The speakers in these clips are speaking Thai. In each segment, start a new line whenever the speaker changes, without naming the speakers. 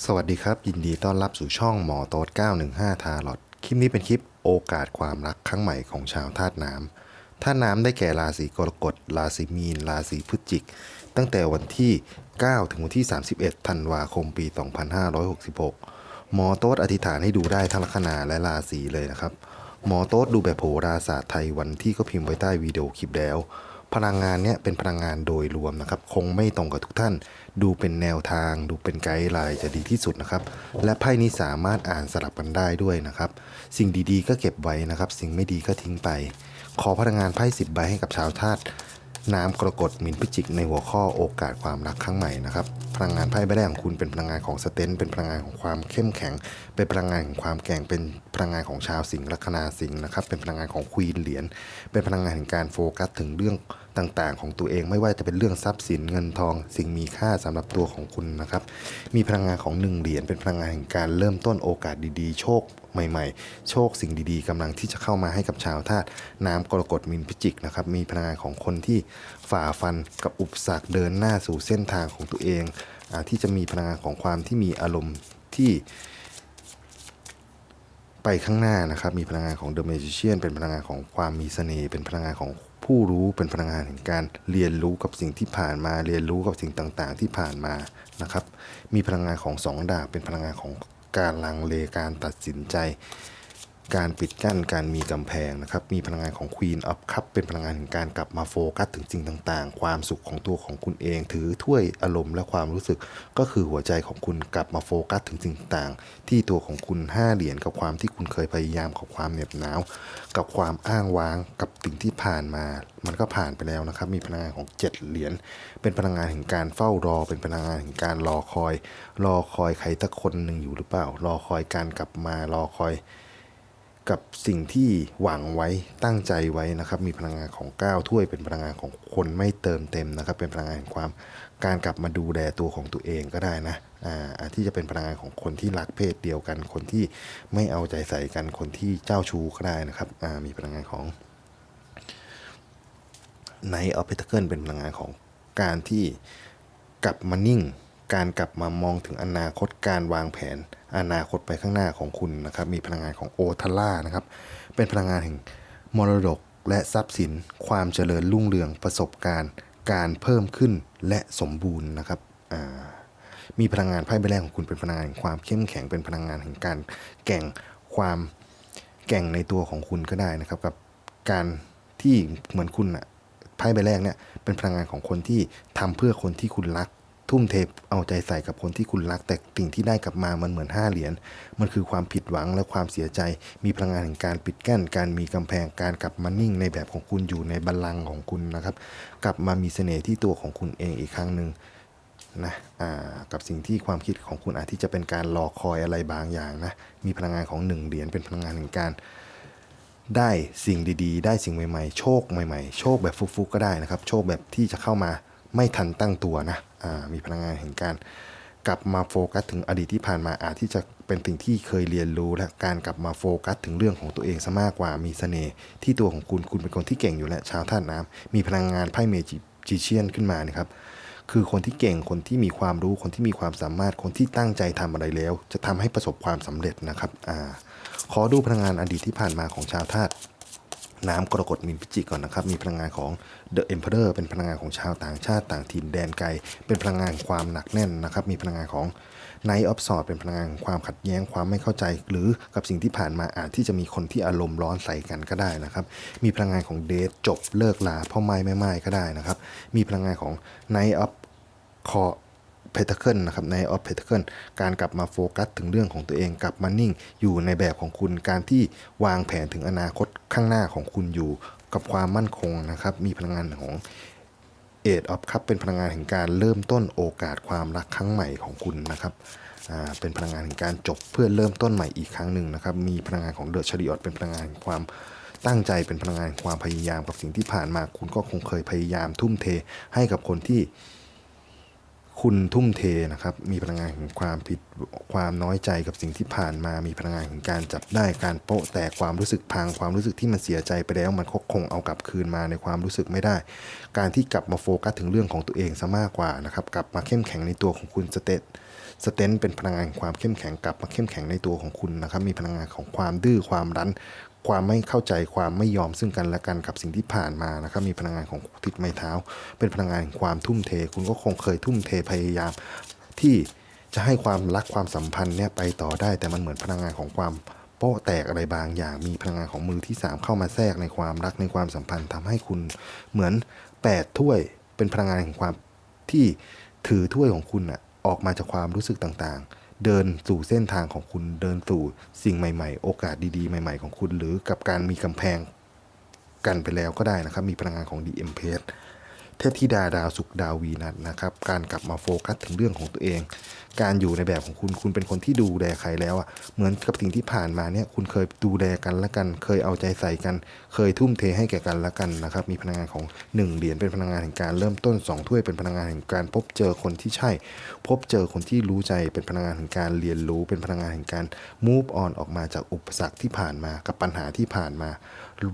สวัสดีครับ ยินดีต้อนรับสู่ช่องหมอโต๊ด915 ทาร์ลอตคลิปนี้เป็นคลิปโอกาสความรักครั้งใหม่ของชาวธาตุน้ำธาตุน้ำได้แก่ราศีกรกฎ ราศีมีน ราศีพฤศจิก ตั้งแต่วันที่ 9 ถึงวันที่ 31 ธันวาคมปี 2566 หมอโต๊ดอธิษฐานให้ดูได้ทั้งลัคนาและราศีเลยนะครับ หมอโต๊ดดูแบบโหราศาสตร์ไทยวันที่ก็พิมพ์ไว้ใต้วิดีโอคลิปแล้ว พลังงานเนี้ยเป็นพลังงานโดยรวมนะครับ คงไม่ตรงกับทุกท่าน ดูเป็นแนวทาง ดูเป็นไกด์ไลน์จะดีที่สุดนะครับ และไพ่นี้สามารถอ่านสลับกันได้ด้วยนะครับ สิ่งดีๆ ก็เก็บไว้นะครับ สิ่งไม่ดีก็ทิ้งไป ขอพลังงานไพ่สิบใบให้กับชาวธาตุน้ำกรกฎมินพิจิกในหัวข้อโอกาสความรักครั้งใหม่นะครับ พลังงานไพ่ใบแรกของคุณเป็นพลังงานของสเตนเป็นพลังงานของความเข้มแข็ง เป็นพลังงานของความแก่งเป็นพลังงานของชาวสิงห์ลัคนาสิงห์นะครับ เป็นพลังงานของควีนเหรียญเป็นพลังงานแห่งการโฟกัสถึงเรื่อง ต่างๆ ของตัวเองไม่ว่าจะเป็นเรื่องทรัพย์สินเงินทอง สิ่งมีค่าสำหรับตัวของคุณนะครับ มีพลังงานของหนึ่งเหรียญเป็นพลังงานแห่งการเริ่มต้นโอกาสดีๆ โชคใหม่ๆ โชคสิ่งดีๆกำลังที่จะเข้ามาให้กับชาวธาตุน้ำกรกฎมินพิจิกนะครับมีพลังงานของคนที่ฝ่าฟันกับอุปสรรคเดินหน้าสู่เส้นทางของตัวเองอที่จะมีพลังงานของความที่มีอารมณ์ที่ไปข้างหน้านะครับ มีพลังงานของ The Magician เป็นพลังงานของความมีเสน่ห์เป็นพลังงานของ ผู้รู้เป็นพลังงานแห่งการเรียนรู้กับสิ่งที่ผ่านมา เรียนรู้กับสิ่งต่างๆ ที่ผ่านมานะครับ มีพลังงานของสองดาบเป็นพลังงานของการลังเลการตัดสินใจ การปิดกั้นการมีกำแพงนะครับ มีพลังงานของ Queen of Cup เป็นพลังงานแห่งการกลับมาโฟกัสถึงสิ่งต่างๆ ความสุขของตัวของคุณเอง ถือถ้วยอารมณ์และความรู้สึก ก็คือหัวใจของคุณกลับมาโฟกัสถึงสิ่งต่างๆ ที่ตัวของคุณห้าเหรียญกับความที่คุณเคยพยายามกับความเหน็บหนาว กับความอ้างว้างกับสิ่งที่ผ่านมา มันก็ผ่านไปแล้วนะครับ มีพลังงานของเจ็ดเหรียญ เป็นพลังงานแห่งการเฝ้ารอ เป็นพลังงานแห่งการรอคอย รอคอยใครสักคนหนึ่งอยู่หรือเปล่า รอคอยการกลับมารอคอย กับสิ่งที่หวังไว้ตั้งใจไว้นะครับ มีพลังงานของ9ถ้วยเป็นพลังงานของคนไม่เติมเต็มนะครับ เป็นพลังงานความการกลับมาดูแลตัวของตัวเองก็ได้นะอ่าที่จะเป็นพลังงานของคนที่รักเพศเดียวกัน คนที่ไม่เอาใจใส่กันคนที่เจ้าชู้ก็ได้นะครับอ่ามีพลังงานของ Knight of Pentacle เป็นพลังงานของการที่กลับมานิ่ง การกลับมามองถึงอนาคตการวางแผน อนาคตไปข้างหน้าของคุณนะครับ มีพลังงานของโอทาร่านะครับ เป็นพลังงานแห่งมรดกและทรัพย์สิน ความเจริญรุ่งเรืองประสบการณ์ การเพิ่มขึ้นและสมบูรณ์นะครับมีพลังงานไพ่ใบแรกของคุณเป็นพลังงานแห่งความเข้มแข็งเป็นพลังงานแห่งการแก่งความแก่งในตัวของคุณก็ได้นะครับ กับการที่เหมือนคุณอะไพ่ใบแรกเนี่ยเป็นพลังงานของคนที่ทำเพื่อคนที่คุณรัก ทุ่มเทเอาใจใส่กับคนที่คุณรัก แต่สิ่งที่ได้กลับมามันเหมือนห้าเหรียญมันคือความผิดหวังและความเสียใจ มีพลังงานแห่งการปิดกั้น การมีกำแพงการกลับมานิ่งในแบบของคุณอยู่ในบัลลังก์ของคุณนะครับ กลับมามีเสน่ห์ที่ตัวของคุณเองอีกครั้งหนึ่งนะกับสิ่งที่ความคิดของคุณอาจที่จะเป็นการรอคอยอะไรบางอย่างนะมีพลังงานของหนึ่งเหรียญเป็นพลังงานแห่งการได้สิ่งดีๆ ได้สิ่งใหม่ๆ โชคใหม่ๆ โชคแบบฟุกๆก็ได้นะครับ โชคแบบที่จะเข้ามาไม่ทันตั้งตัวนะ มีพลังงานแห่งการกลับมาโฟกัสถึงอดีตที่ผ่านมาอาจที่จะเป็นสิ่งที่เคยเรียนรู้ และการกลับมาโฟกัสถึงเรื่องของตัวเองซะมากกว่ามีเสน่ห์ที่ตัวของคุณคุณเป็นคนที่เก่งอยู่แล้วชาวธาตุน้ำมีพลังงานไพ่เมจิเชียนขึ้นมานะครับคือคนที่เก่งคนที่มีความรู้คนที่มีความสามารถคนที่ตั้งใจทำอะไรแล้ว จะทำให้ประสบความสำเร็จนะครับอ่าขอดูพลังงานอดีตที่ผ่านมาของชาวธาตุ น้ำกรกฎมินพิจิกก่อนนะครับ มีพลังงานของ The Emperor เป็นพลังงานของชาวต่างชาติต่างถิ่นแดนไกล เป็นพลังงานความหนักแน่นนะครับ มีพลังงานของ Night of Swords เป็นพลังงานความขัดแย้งความไม่เข้าใจ หรือกับสิ่งที่ผ่านมาอาจที่จะมีคนที่อารมณ์ร้อนใส่กันก็ได้นะครับ มีพลังงานของเดทจบเลิกลาพ่อไม่ไม่ไม่ก็ได้นะครับ มีพลังงานของ Night of คอ เพทเคิลนะครับในออฟเพทเคิลการกลับมาโฟกัสถึงเรื่องของตัวเองกลับมานิ่ง อยู่ในแบบของคุณการที่วางแผนถึงอนาคตข้างหน้าของคุณอยู่กับความมั่นคงนะครับมีพลังงานของเอ็ดออฟคัพเป็นพลังงานแห่งการเริ่มต้นโอกาสความรักครั้งใหม่ของคุณนะครับเป็นพลังงานแห่งการจบเพื่อเริ่มต้นใหม่อีกครั้งหนึ่งนะครับมีพลังงานของเดอะชาริออตเป็นพลังงานแห่งความตั้งใจเป็นพลังงานความพยายามกับสิ่งที่ผ่านมาคุณก็คงเคยพยายามทุ่มเทให้กับคนที่ คุณทุ่มเทนะครับ มีพลังงานแห่งความผิดความน้อยใจกับสิ่งที่ผ่านมา มีพลังงานแห่งการจับได้การโปะแต่ความรู้สึกพังความรู้สึกที่มันเสียใจไปแล้ว มันก็คงเอากลับคืนมาในความรู้สึกไม่ได้ การที่กลับมาโฟกัสถึงเรื่องของตัวเองซะมากกว่านะครับ กลับมาเข้มแข็งในตัวของคุณสเตตสเตนเป็นพลังงานแห่งความเข้มแข็งกลับมาเข้มแข็งในตัวของคุณนะครับ มีพลังงานของความดื้อความรั้น ความไม่เข้าใจความไม่ยอมซึ่งกันและกันกับสิ่งที่ผ่านมานะครับมีพลังงานของติดไม้เท้า เป็นพลังงานแห่งความทุ่มเท คุณก็คงเคยทุ่มเทพยายาม ที่จะให้ความรักความสัมพันธ์เนี่ยไปต่อได้ แต่มันเหมือนพลังงานของความโป๊ะแตกอะไรบางอย่าง มีพลังงานของมือที่สามเข้ามาแทรกในความรักในความสัมพันธ์ทำให้คุณเหมือนแปดถ้วยเป็นพลังงานแห่งความที่ถือถ้วยของคุณอะออกมาจากความรู้สึกต่างๆ เดินสู่เส้นทางของคุณเดินสู่สิ่งใหม่ ๆ โอกาสดีๆ ใหม่ ๆ ของคุณ หรือกับการมีกำแพงกันไปแล้วก็ได้นะครับ มีพลังงานของ DM p a เทพธิดาดาวสุขดาววีนัสนะครับ การกลับมาโฟกัสถึงเรื่องของตัวเอง การอยู่ในแบบของคุณคุณเป็นคนที่ดูแลใครแล้วอะเหมือนกับสิ่งที่ผ่านมาเนี่ยคุณเคยดูแลกันและกัน เคยเอาใจใส่กัน เคยทุ่มเทให้แก่กันและกันนะครับ มีพลังงานของ1เหรียญเป็นพลังงานแห่งการเริ่มต้น2ถ้วยเป็นพลังงานแห่งการพบเจอคนที่ใช่ พบเจอคนที่รู้ใจเป็นพลังงานแห่งการเรียนรู้ เป็นพลังงานแห่งการ move on ออกมาจากอุปสรรคที่ผ่านมากับปัญหาที่ผ่านมา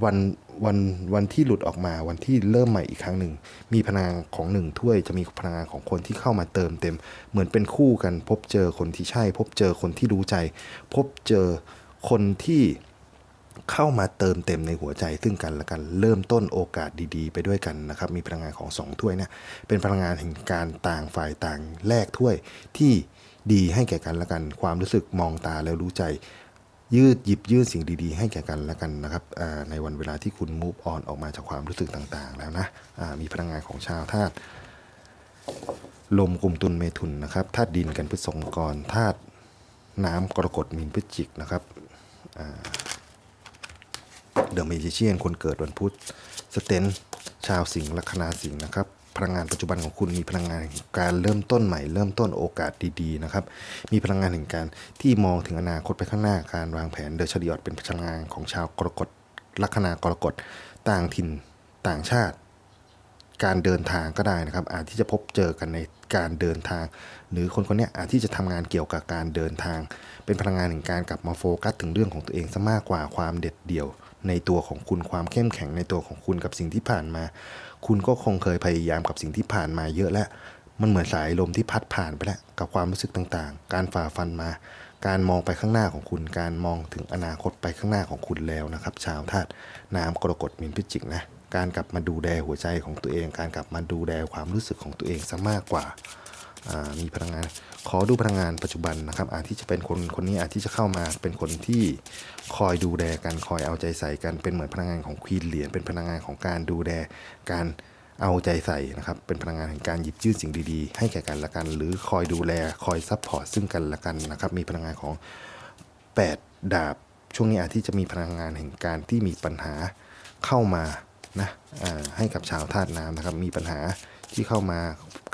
วัน วันวันที่หลุดออกมาวันที่เริ่มใหม่อีกครั้งหนึ่ง มีพลังงานของหนึ่งถ้วยจะมีพลังงานของคนที่เข้ามาเติมเต็ม เหมือนเป็นคู่กัน พบเจอคนที่ใช่ พบเจอคนที่รู้ใจ พบเจอคนที่เข้ามาเติมเต็มในหัวใจซึ่งกันและกันเริ่มต้นโอกาสดีๆ ไปด้วยกันนะครับมีพลังงานของสองถ้วยเนี่ยเป็นพลังงานแห่งการต่างฝ่ายต่างแลกถ้วยที่ดีให้แก่กันและกัน ความรู้สึกมองตาแล้วรู้ใจ ยืดหยิบยื่นสิ่งดีๆ ให้แก่กันและกันนะครับในวันเวลาที่คุณ move on ออกมาจากความรู้สึกต่างๆ แล้วนะมีพลังงานของชาวธาตุลมกลุ่มตุลเมถุนนะครับธาตุดินกันพฤษภกรธาตุน้ำกรกฎมีนพฤศจิกนะครับเดอะเมจิเชียนคนเกิดวันพุธสเตนชาวสิงห์ลัคนาสิงห์นะครับ พลังงานปัจจุบันของคุณมีพลังงานแห่งการเริ่มต้นใหม่ เริ่มต้นโอกาสดีๆนะครับ มีพลังงานแห่งการที่มองถึงอนาคตไปข้างหน้าการวางแผนเดอะชดิออดเป็นพลังงานของชาวกรกฎลัคนากรกฎต่างถิ่นต่างชาติ การเดินทางก็ได้นะครับ อาจที่จะพบเจอกันในการเดินทาง หรือคนคนนี้อาจที่จะทำงานเกี่ยวกับการเดินทาง เป็นพลังงานแห่งการกลับมาโฟกัสถึงเรื่องของตัวเองซะมากกว่าความเด็ดเดี่ยวในตัวของคุณความเข้มแข็งในตัวของคุณกับสิ่งที่ผ่านมา คุณก็คงเคยพยายามกับสิ่งที่ผ่านมาเยอะแล้ว มันเหมือนสายลมที่พัดผ่านไปแล้วกับความรู้สึกต่างๆ การฝ่าฟันมา การมองไปข้างหน้าของคุณ การมองถึงอนาคตไปข้างหน้าของคุณแล้วนะครับ ชาวธาตุน้ำกรกฎมินพิจิกนะ การกลับมาดูแลหัวใจของตัวเอง การกลับมาดูแลความรู้สึกของตัวเองซะมากกว่าอ่า มีพลังงาน ขอดูพลังงานปัจจุบันนะครับ อาจที่จะเป็นคนคนนี้อาจที่จะเข้ามาเป็นคนที่คอยดูแลกันคอยเอาใจใส่กันเป็นเหมือนพลังงานของควีนเหรียญเป็นพลังงานของการดูแลการเอาใจใส่นะครับ เป็นพลังงานแห่งการหยิบยื่นสิ่งดีๆ ให้แก่กันและกัน หรือคอยดูแลคอยซัพพอร์ตซึ่งกันและกันนะครับ มีพลังงานของ 8 ดาบ ช่วงนี้อาจที่จะมีพลังงานแห่งการที่มีปัญหาเข้ามา นะให้กับชาวธาตุน้ำนะครับ มีปัญหาที่เข้ามา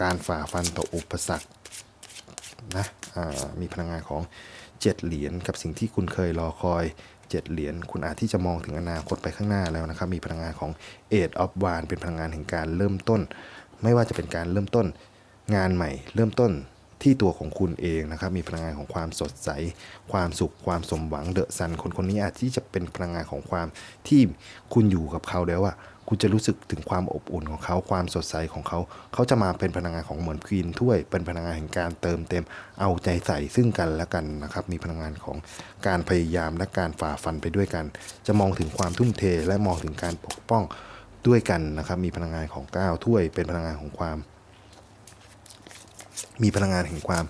การฝ่าฟันต่ออุปสรรคนะมีพลังงานของ 7 เหรียญกับสิ่งที่คุณเคยรอคอย 7 เหรียญคุณอาจที่จะมองถึงอนาคตไปข้างหน้าแล้วนะครับ มีพลังงานของ Eight of w a n d เป็นพลังงานแห่งการเริ่มต้น ไม่ว่าจะเป็นการเริ่มต้นงานใหม่ เริ่มต้นที่ตัวของคุณเองนะครับ มีพลังงานของความสดใส ความสุข ความสมหวังเดอะซัน คนคนนี้อาจที่จะเป็นพลังงานของความที่คุณอยู่กับเขาแล้วอะ คุณจะรู้สึกถึงความอบอุ่นของเขาความสดใสของเขา เขาจะมาเป็นพลังงานของเหมือนควีนถ้วย เป็นพลังงานแห่งการเติมเต็ม เอาใจใส่ซึ่งกันและกันนะครับ มีพลังงานของการพยายามและการฝ่าฟันไปด้วยกัน จะมองถึงความทุ่มเทและมองถึงการปกป้องด้วยกันนะครับ มีพลังงานของก้าวถ้วย เป็นพลังงานของความ มีพลังงานแห่งความ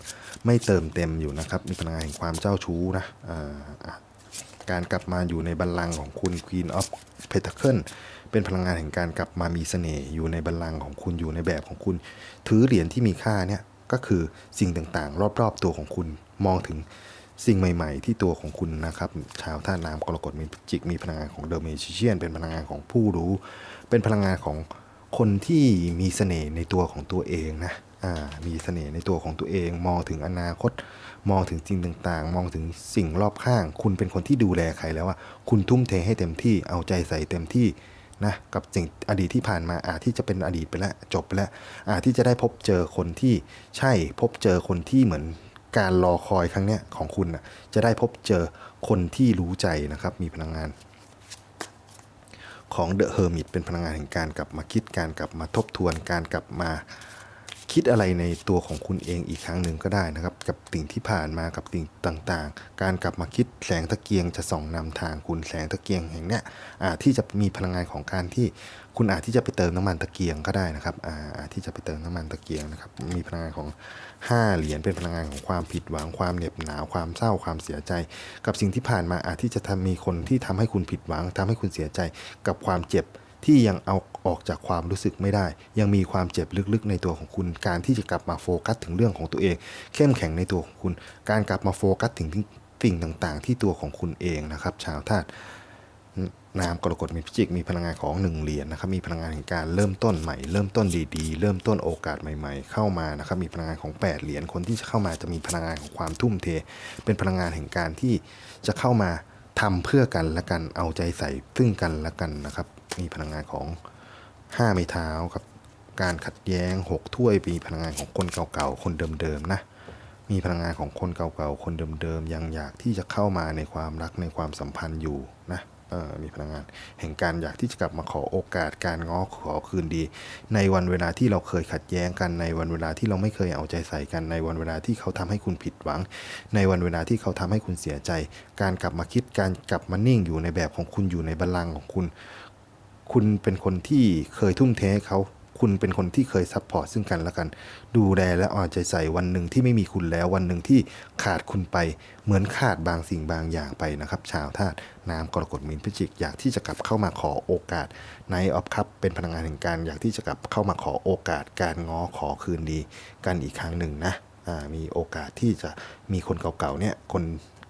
ไม่เติมเต็มอยู่นะครับ มีพลังงานแห่งความเจ้าชู้นะอ่าอะการกลับมาอยู่ในบัลลังก์ของคุณ Queen of Pentacle เป็นพลังงานแห่งการกลับมามีเสน่ห์อยู่ในบัลลังก์ของคุณอยู่ในแบบของคุณ ถือเหรียญที่มีค่าเนี่ยก็คือสิ่งต่างๆ รอบๆตัวของคุณมองถึงสิ่งใหม่ๆ ที่ตัวของคุณนะครับ ชาวท่าน้ำกรกฎมีจิกมีพลังงานของเดอะเมจิเชียน เป็นพลังงานของผู้รู้ เป็นพลังงานของคนที่มีเสน่ห์ในตัวของตัวเองนะมีเสน่ห์ในตัวของตัวเอง มองถึงอนาคต มองถึงสิ่งต่างๆ มองถึงสิ่งรอบข้าง คุณเป็นคนที่ดูแลใครแล้วว่าคุณทุ่มเทให้เต็มที่เอาใจใส่เต็มที่ นะกับสิ่งอดีตที่ผ่านมาอาจที่จะเป็นอดีตไปแล้วจบไปแล้วอาจที่จะได้พบเจอคนที่ใช่พบเจอคนที่เหมือนการรอคอยครั้งเนี้ยของคุณนะจะได้พบเจอคนที่รู้ใจนะครับมีพลังงาน ของเดอะเฮอร์มิตเป็นพลังงานแห่งการกลับมาคิดการกลับมาทบทวนการกลับมา คิดอะไรในตัวของคุณเองอีกครั้งหนึ่งก็ได้นะครับ กับสิ่งที่ผ่านมากับสิ่งต่างๆ การกลับมาคิดแสงตะเกียงจะส่องนำทางคุณแสงตะเกียงแห่งเนี้ยอาจที่จะมีพลังงานของการที่คุณอาจที่จะไปเติมน้ำมันตะเกียงก็ได้นะครับอาอาจที่จะไปเติมน้ำมันตะเกียงนะครับ มีพลังงานของ 5 เหรียญเป็นพลังงานของความผิดหวังความเหน็บหนาวความเศร้าความเสียใจ กับสิ่งที่ผ่านมาอาจที่จะทำมีคนที่ทำให้คุณผิดหวังทำให้คุณเสียใจกับความเจ็บ ที่ยังเอาออกจากความรู้สึกไม่ได้ ยังมีความเจ็บลึกๆในตัวของคุณ การที่จะกลับมาโฟกัสถึงเรื่องของตัวเอง เข้มแข็งในตัวของคุณ การกลับมาโฟกัสถึงสิ่งต่างๆ ที่ตัวของคุณเองนะครับชาวธาตุนามกรกฎมีพิจิกมีพลังงานของหนึ่งเหรียญนะครับมีพลังงานแห่งการเริ่มต้นใหม่ เริ่มต้นดีๆ เริ่มต้นโอกาสใหม่ ๆ เข้ามานะครับมีพลังงานของ 8 เหรียญคนที่จะเข้ามาจะมีพลังงานของความทุ่มเท เป็นพลังงานแห่งการที่จะเข้ามาทำเพื่อกันและกันเอาใจใส่ซึ่งกันและกันนะครับ มีพลังงานของ 5 ไม้เท้ากับ การขัดแย้ง 6 ถ้วยมีพลังงานของคนเก่าๆ คนเดิมๆนะ มีพลังงานของคนเก่าๆ คนเดิมๆ ยังอยากที่จะเข้ามาในความรักในความสัมพันธ์อยู่นะออมีพลังงาน แห่งการอยากที่จะกลับมาขอโอกาสการง้อขอคืนดี ในวันเวลาที่เราเคยขัดแย้งกันในวันเวลาที่เราไม่เคยเอาใจใส่กันในวันเวลาที่เขาทำให้คุณผิดหวัง ในวันเวลาที่เขาทำให้คุณเสียใจ การกลับมาคิดการกลับมานิ่งอยู่ในแบบของคุณอยู่ในบัลลังก์ของคุณ คุณเป็นคนที่เคยทุ่มเทให้เขา คุณเป็นคนที่เคยซัพพอร์ตซึ่งกันและกัน ดูแลและเอาใจใส่วันหนึ่งที่ไม่มีคุณแล้ววันหนึ่งที่ขาดคุณไป เหมือนขาดบางสิ่งบางอย่างไปนะครับ ชาวธาตุน้ำกรกฎมีนพิจิกอยากที่จะกลับเข้ามาขอโอกาสในออฟคัพเป็นพลังงานแห่งการอยากที่จะกลับเข้ามาขอโอกาส การง้อขอคืนดีกันอีกครั้งหนึ่งนะมีโอกาสที่จะมีคนเก่าๆเนี่ยคน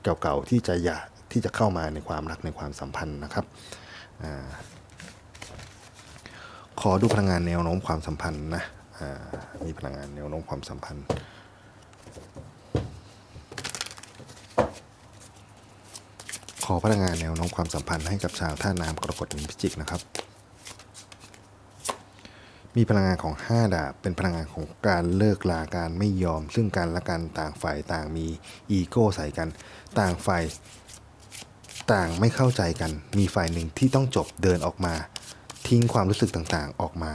เก่าๆที่จะอยากที่จะเข้ามาในความรักในความสัมพันธ์นะครับ ขอดูพลังงานแนวโน้มความสัมพันธ์นะมีพลังงานแนวโน้มความสัมพันธ์ขอพลังงานแนวโน้มความสัมพันธ์ให้กับชาวท่าน้ำกรกฎมีนพิจิกนะครับ มีพลังงานของ 5 ดาบ เป็นพลังงานของการเลิกลาการไม่ยอม ซึ่งกันและกันต่างฝ่ายต่างมีอีโก้ใส่กัน ต่างฝ่ายต่างไม่เข้าใจกัน มีฝ่ายหนึ่งที่ต้องจบเดินออกมา ทิ้งความรู้สึกต่างๆ ออกมา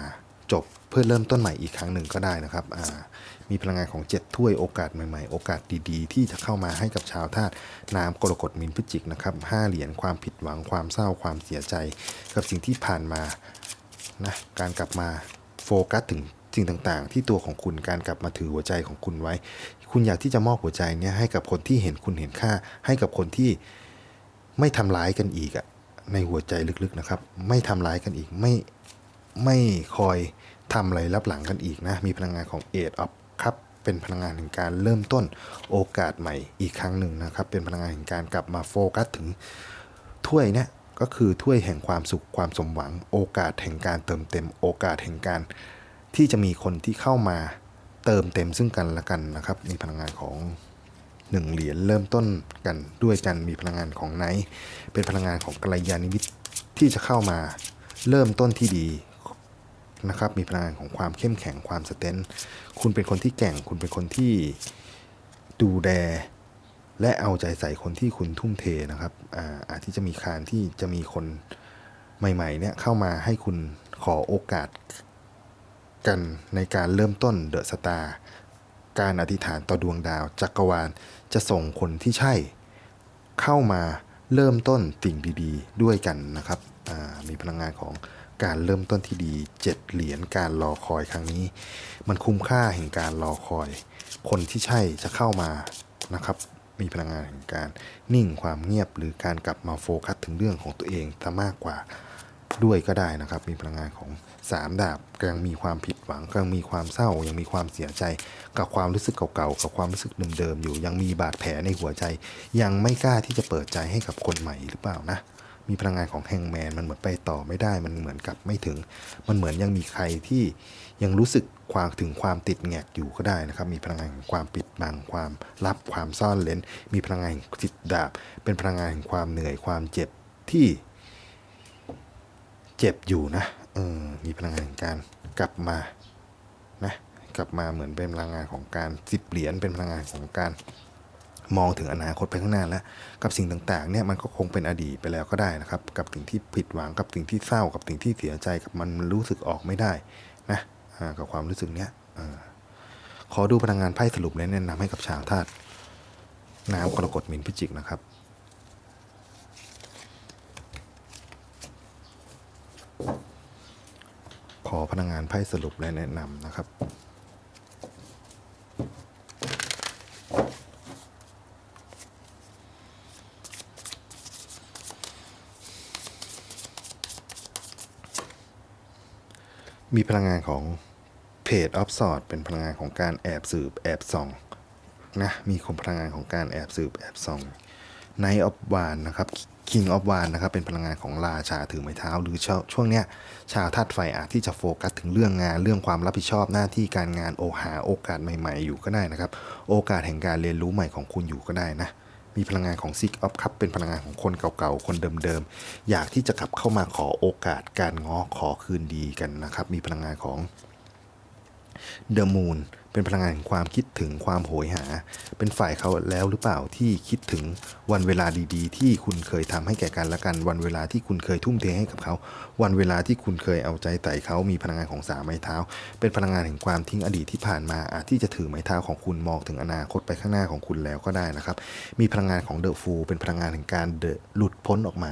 จบเพื่อเริ่มต้นใหม่อีกครั้งหนึ่งก็ได้นะครับมีพลังงานของ 7 ถ้วยโอกาสใหม่ๆ โอกาสดีๆ ที่จะเข้ามาให้กับชาวธาตุน้ำกรกฎมินพฤศจิกนะครับ5เหรียญความผิดหวังความเศร้าความเสียใจ กับสิ่งที่ผ่านมานะการกลับมาโฟกัสถึงสิ่งต่างๆ ที่ตัวของคุณการกลับมาถือหัวใจของคุณไว้ คุณอยากที่จะมอบหัวใจเนี่ยให้กับคนที่เห็นคุณเห็นค่า ให้กับคนที่ไม่ทำร้ายกันอีกอะ ในหัวใจลึกๆนะครับ ไม่ทำร้ายกันอีกไม่ไม่คอยทำอะไรรับหลังกันอีกนะ มีพลังงานของเอ็ดออฟครับเป็นพลังงานแห่งการเริ่มต้นโอกาสใหม่อีกครั้งหนึ่งนะครับ เป็นพลังงานแห่งการกลับมาโฟกัสถึงถ้วยเนี่ยก็คือถ้วยแห่งความสุขความสมหวัง โอกาสแห่งการเติมเต็ม โอกาสแห่งการ ที่จะมีคนที่เข้ามาเติมเต็มซึ่งกันและกันนะครับ มีพลังงานของ หนึ่งเหรียญเริ่มต้นกันด้วยกันมีพลังงานของไนท์เป็นพลังงานของกัลยาณมิตรที่จะเข้ามาเริ่มต้นที่ดีนะครับมีพลังงานของความเข้มแข็งความสเตนคุณเป็นคนที่แก่งคุณเป็นคนที่ดูแลและเอาใจใส่คนที่คุณทุ่มเทนะครับอาอาจที่จะมีคารที่จะมีคนใหม่ๆเนี่ยเข้ามาให้คุณขอโอกาสกันในการเริ่มต้นเดอะสตาร์ การอธิษฐานต่อดวงดาวจักรวาลจะส่งคนที่ใช่ เข้ามาเริ่มต้นสิ่งดีๆ ด้วยกันนะครับมีพลังงานของการเริ่มต้นที่ดีเจ็ดเหรียญการรอคอยครั้งนี้ มันคุ้มค่าแห่งการรอคอย คนที่ใช่จะเข้ามานะครับ มีพลังงานแห่งการนิ่งความเงียบหรือการกลับมาโฟกัสถึงเรื่องของตัวเองซะมากกว่า ด้วยก็ได้นะครับ มีพลังงานของ3ดาบก็ยังมีความผิดหวังก็ยังมีความเศร้า ยังมีความเสียใจกับความรู้สึกเก่าๆกับความรู้สึกเดิมๆอยู่ ยังมีบาดแผลในหัวใจ ยังไม่กล้าที่จะเปิดใจให้กับคนใหม่หรือเปล่านะมีพลังงานของแฮงแมนมันเหมือนไปต่อไม่ได้มันเหมือนกับไม่ถึง มันเหมือนยังมีใครที่ยังรู้สึกความถึงความติดแงกอยู่ก็ได้นะครับ มีพลังงานของความปิดบังความลับความซ่อนเลนมีพลังงานแห่งจิตดาบ เป็นพลังงานแห่งความเหนื่อยความเจ็บที่ เจ็บอยู่นะเออมีพลังงานการกลับมานะกลับมาเหมือนเป็นพลังงานของการสิบเหรียญเป็นพลังงานของการมองถึงอนาคตไปข้างหน้าแล้ว กับสิ่งต่างๆเนี่ยมันก็คงเป็นอดีตไปแล้วก็ได้นะครับ กับสิ่งที่ผิดหวังกับสิ่งที่เศร้ากับสิ่งที่เสียใจกับมันรู้สึกออกไม่ได้นะกับความรู้สึกเนี้ยขอดูพลังงานไพ่สรุปและแนะนำให้กับชาวธาตุน้ำกรกฎมินพิจิกนะครับ ขอพลังงานไพ่สรุปและแนะนำนะครับ มีพลังงานของเพจออฟสอดเป็นพลังงานของการแอบสืบแอบส่องนะมีความพลังงานของการแอบสืบแอบส่องไนออฟวานนะครับ คิงออฟวานนะครับเป็นพลังงานของราชาถือไม้เท้า หรือช่วงช่วงเนี้ยชาวธาตุไฟอาจที่จะโฟกัสถึงเรื่องงานเรื่องความรับผิดชอบหน้าที่การงานโอหาโอกาสใหม่ ๆ อยู่ก็ได้นะครับ โอกาสแห่งการเรียนรู้ใหม่ของคุณอยู่ก็ได้นะมีพลังงานของซิกออฟคัพเป็นพลังงานของคนเก่าๆ คนเดิมๆ อยากที่จะกลับเข้ามาขอโอกาสการง้อขอคืนดีกันนะครับ มีพลังงานของเดอะมูน เป็นพลังงานแห่งความคิดถึงความโหยหา เป็นฝ่ายเขาแล้วหรือเปล่าที่คิดถึงวันเวลาดีๆ ที่คุณเคยทำให้แก่กันและกัน วันเวลาที่คุณเคยทุ่มเทให้กับเขา วันเวลาที่คุณเคยเอาใจใส่เขามีพลังงานของสามไม้เท้า เป็นพลังงานแห่งความทิ้งอดีตที่ผ่านมา อาจที่จะถือไม้เท้าของคุณมองถึงอนาคตไปข้างหน้าของคุณแล้วก็ได้นะครับ มีพลังงานของเดอะฟูเป็นพลังงานแห่งการเดอะหลุดพ้นออกมา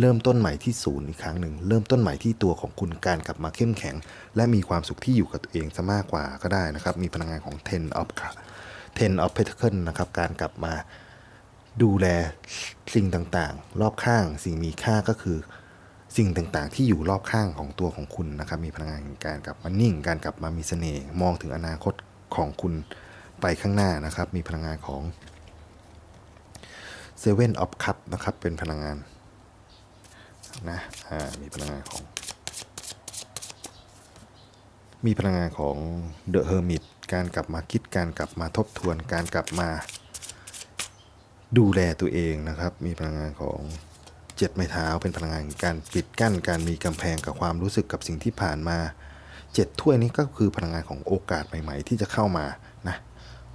เริ่มต้นใหม่ที่ศูนย์อีกครั้งหนึ่งเริ่มต้นใหม่ที่ตัวของคุณการกลับมาเข้มแข็ง และมีความสุขที่อยู่กับตัวเองซะมากกว่าก็ได้นะครับ มีพลังงานของ ten of ten of pentacle นะครับการกลับมาดูแลสิ่งต่างๆ รอบข้างสิ่งมีค่าก็คือสิ่งต่างๆ ที่อยู่รอบข้างของตัวของคุณนะครับ มีพลังงานแห่งการกลับมานิ่ง การกลับมามีเสน่ห์มองถึงอนาคตของคุณไปข้างหน้านะครับ มีพลังงานของ seven of cup นะครับ เป็นพลังงาน นะมีพลังงานของ มีพลังงานของ The Hermit การกลับมาคิดการกลับมาทบทวนการกลับมา ดูแลตัวเองนะครับ มีพลังงานของเจ็ดไม้เท้าเป็นพลังงานการปิดกั้น การมีกำแพงกับความรู้สึกกับสิ่งที่ผ่านมาเจ็ดถ้วยนี้ก็คือพลังงานของโอกาสใหม่ ๆ ที่จะเข้ามานะ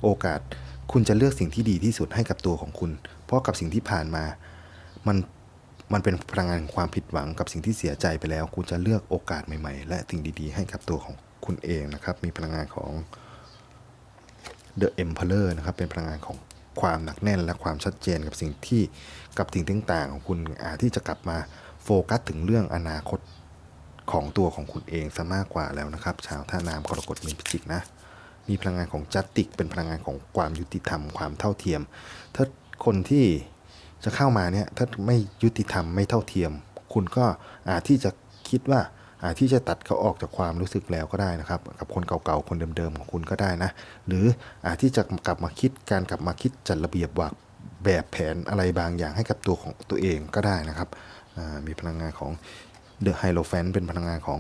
โอกาสคุณจะเลือกสิ่งที่ดีที่สุดให้กับตัวของคุณ เพราะกับสิ่งที่ผ่านมา มัน มันเป็นพลังงานของความผิดหวังกับสิ่งที่เสียใจไปแล้ว คุณจะเลือกโอกาสใหม่ ๆ และสิ่งดีๆ ให้กับตัวของคุณเองนะครับ มีพลังงานของ The Emperor นะครับ เป็นพลังงานของความหนักแน่น และความชัดเจนกับสิ่งที่กับสิ่งต่างๆ ของคุณอาจที่จะกลับมาโฟกัสถึงเรื่องอนาคตของตัวของคุณเองซะมากกว่าแล้วนะครับ ชาวท่าน้ำกรกฎมีนพิจิกนะมีพลังงานของจัตติก เป็นพลังงานของความยุติธรรมความเท่าเทียม ถ้าคนที่ จะเข้ามาเนี่ยถ้าไม่ยุติธรรมไม่เท่าเทียม คุณก็อาจที่จะคิดว่าอาจที่จะตัดเขาออกจากความรู้สึกแล้วก็ได้นะครับ กับคนเก่าๆ คนเดิมๆของคุณก็ได้นะ หรืออาจที่จะกลับมาคิดการกลับมาคิดจัดระเบียบวางแบบแผนอะไรบางอย่างให้กับตัวของตัวเองก็ได้นะครับมีพลังงานของ The h i e r o p h a n t เป็นพลังงานของ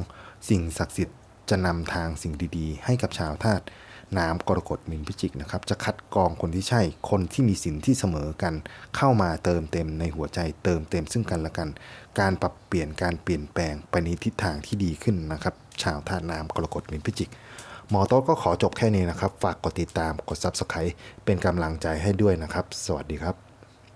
สิ่งศักดิ์สิทธิ์จะนำทางสิ่งดีๆ ให้กับชาวธาตุ น้ำกรกฎมินพิจิกนะครับจะคัดกรองคนที่ใช่คนที่มีสินที่เสมอกัน เข้ามาเติมเต็มในหัวใจเติมเต็มซึ่งกันและกัน การปรับเปลี่ยนการเปลี่ยนแปลงไปในทิศทางที่ดีขึ้นนะครับชาวธาตุน้ำกรกฎมินพิจิก หมอโต๊ดก็ขอจบแค่นี้นะครับ ฝากกดติดตามกด Subscribe เป็นกำลังใจให้ด้วยนะครับ สวัสดีครับ